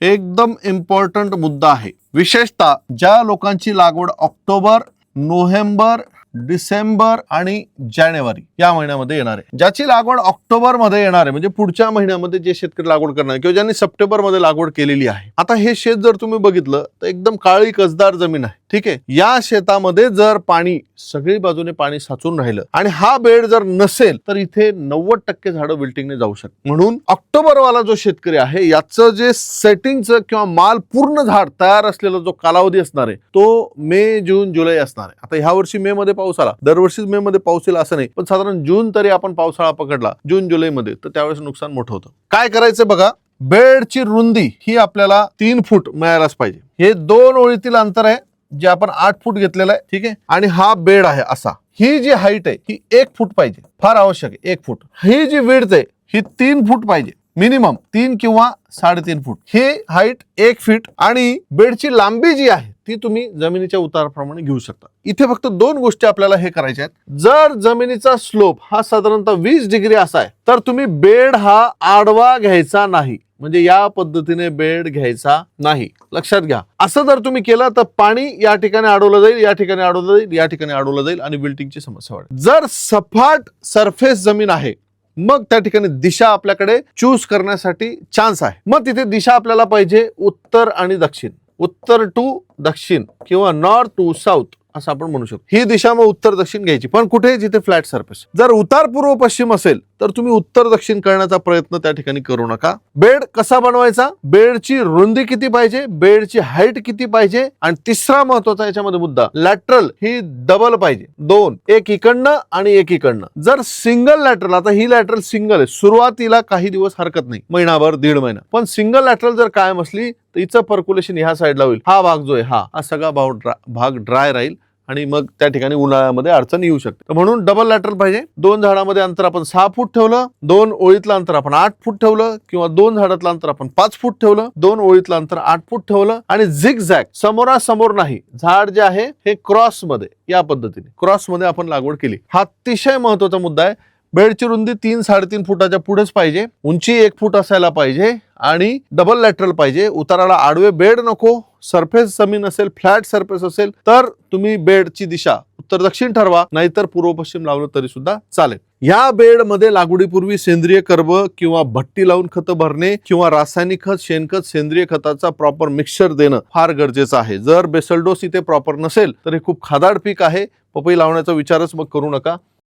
एकदम इम्पॉर्टंट मुद्दा आहे. विशेषतः ज्या लोकांची लागवड ऑक्टोबर नोव्हेंबर डिसेंबर आणि जानेवारी या महिन्यामध्ये येणार आहे. ज्याची लागवड ऑक्टोबरमध्ये येणार आहे म्हणजे पुढच्या महिन्यामध्ये जे शेतकरी लागवड करणार किंवा ज्यांनी सप्टेंबरमध्ये लागवड केलेली आहे. आता हे शेत जर तुम्ही बघितलं तर एकदम काळी कसदार जमीन आहे. ठीक आहे? या शेतामध्ये जर पाणी सगळी बाजूने पाणी साचून राहिलं आणि हा बेड जर नसेल तर इथे नव्वद टक्के झाडं विल्टिंगने जाऊ शकतात. म्हणून ऑक्टोबर वाला जो शेतकरी आहे याचं जे सेटिंगचं किंवा माल पूर्ण झाड तयार असलेला जो कालावधी असणार आहे तो मे जून जुलै असणार आहे. आता ह्या वर्षी मे मध्ये पाऊस आला दरवर्षी मे मध्ये पाऊस येईल असं नाही पण साधारण जून तरी आपण पावसाळा पकडला जून जुलै मध्ये तर त्यावेळेस नुकसान मोठं होतं. काय करायचं बघा बेडची रुंदी ही आपल्याला तीन फूट मिळायलाच पाहिजे. हे दोन ओळीतील अंतर आहे जे आपण आठ फूट घेतलेलं आहे ठीक आहे? आणि हा बेड आहे असा. ही जी हाईट आहे ही एक फूट पाहिजे. फार आवश्यक आहे एक फूट. ही जी विड्थ आहे ही तीन फूट पाहिजे. मिनिमम तीन किंवा साडेतीन फूट. ही हाईट एक फीट आणि बेडची लांबी जी आहे ती तुम्ही जमिनीच्या उताराप्रमाणे घेऊ शकता. इथे फक्त दोन गोष्टी आपल्याला हे करायच्या आहेत. जर जमिनीचा स्लोप हा साधारणतः वीस डिग्री असा आहे तर तुम्ही बेड हा आडवा घ्यायचा नाही. म्हणजे या पद्धतीने बेड घ्यायचा नाही. लक्षात घ्या. असं जर तुम्ही केलं तर पाणी या ठिकाणी अडवलं जाईल या ठिकाणी अडवलं जाईल या ठिकाणी अडवलं जाईल आणि बिल्डिंगची समस्या वाढेल. जर सपाट सरफेस जमीन आहे मग त्या ठिकाणी दिशा आपल्याकडे चूज करण्यासाठी चान्स आहे. मग तिथे दिशा आपल्याला पाहिजे उत्तर आणि दक्षिण. उत्तर टू दक्षिण किंवा नॉर्थ टू साऊथ असं आपण म्हणू शकतो. ही दिशा मग उत्तर दक्षिण घ्यायची. पण कुठे? जिथे फ्लॅट सरफेस. जर उतार पूर्व पश्चिम असेल तर तुम्ही उत्तर दक्षिण करण्याचा प्रयत्न त्या ठिकाणी करू नका. बेड कसा बनवायचा? बेडची रुंदी किती पाहिजे? बेडची हाईट किती पाहिजे? आणि तिसरा महत्त्वाचा याच्यामध्ये मुद्दा लॅटरल ही डबल पाहिजे. दोन एक इकडनं आणि एक इकडनं जर सिंगल लॅटरल आता ही लॅटरल सिंगल आहे. सुरुवातीला काही दिवस हरकत नाही. महिनाभर दीड महिना. पण सिंगल लॅटरल जर कायम असली तर हिचं पर्क्युलेशन ह्या साईडला होईल. हा भाग जो आहे हा हा सगळा भाग ड्रा- भाग ड्राय राहील आणि मग त्या ठिकाणी उन्हाळ्यामध्ये अडचण येऊ शकते. म्हणून डबल लॅटरल पाहिजे. दोन झाडामध्ये अंतर आपण सहा फूट ठेवलं दोन ओळीतलं अंतर आपण आठ फूट ठेवलं किंवा दोन झाडातलं अंतर आपण पाच फूट ठेवलं दोन ओळीतलं अंतर आठ फूट ठेवलं आणि झिग झॅग समोरासमोर नाही. झाड जे आहे हे क्रॉसमध्ये या पद्धतीने क्रॉसमध्ये आपण लागवड केली. हा अतिशय महत्त्वाचा मुद्दा आहे. बेडची रुंदी तीन साडेतीन फुटाच्या पुढेच पाहिजे. उंची एक फूट असायला पाहिजे. आणि डबल लॅटरल पाहिजे. उताराला आडवे बेड नको. सरफेस जमीन असेल फ्लॅट सरफेस असेल तर तुम्ही बेडची दिशा उत्तर दक्षिण ठरवा. नाहीतर पूर्व पश्चिम लावलं तरी सुद्धा चालेल. या बेडमध्ये लागवडीपूर्वी सेंद्रिय कर्ब किंवा भट्टी लावून खत भरणे किंवा रासायनिक खत शेणखत सेंद्रिय खताचा प्रॉपर मिक्सचर देणं फार गरजेचं आहे. जर बेसल्डोस इथे प्रॉपर नसेल तर हे खूप खादाड पीक आहे. पपई लावण्याचा विचारच मग करू नका.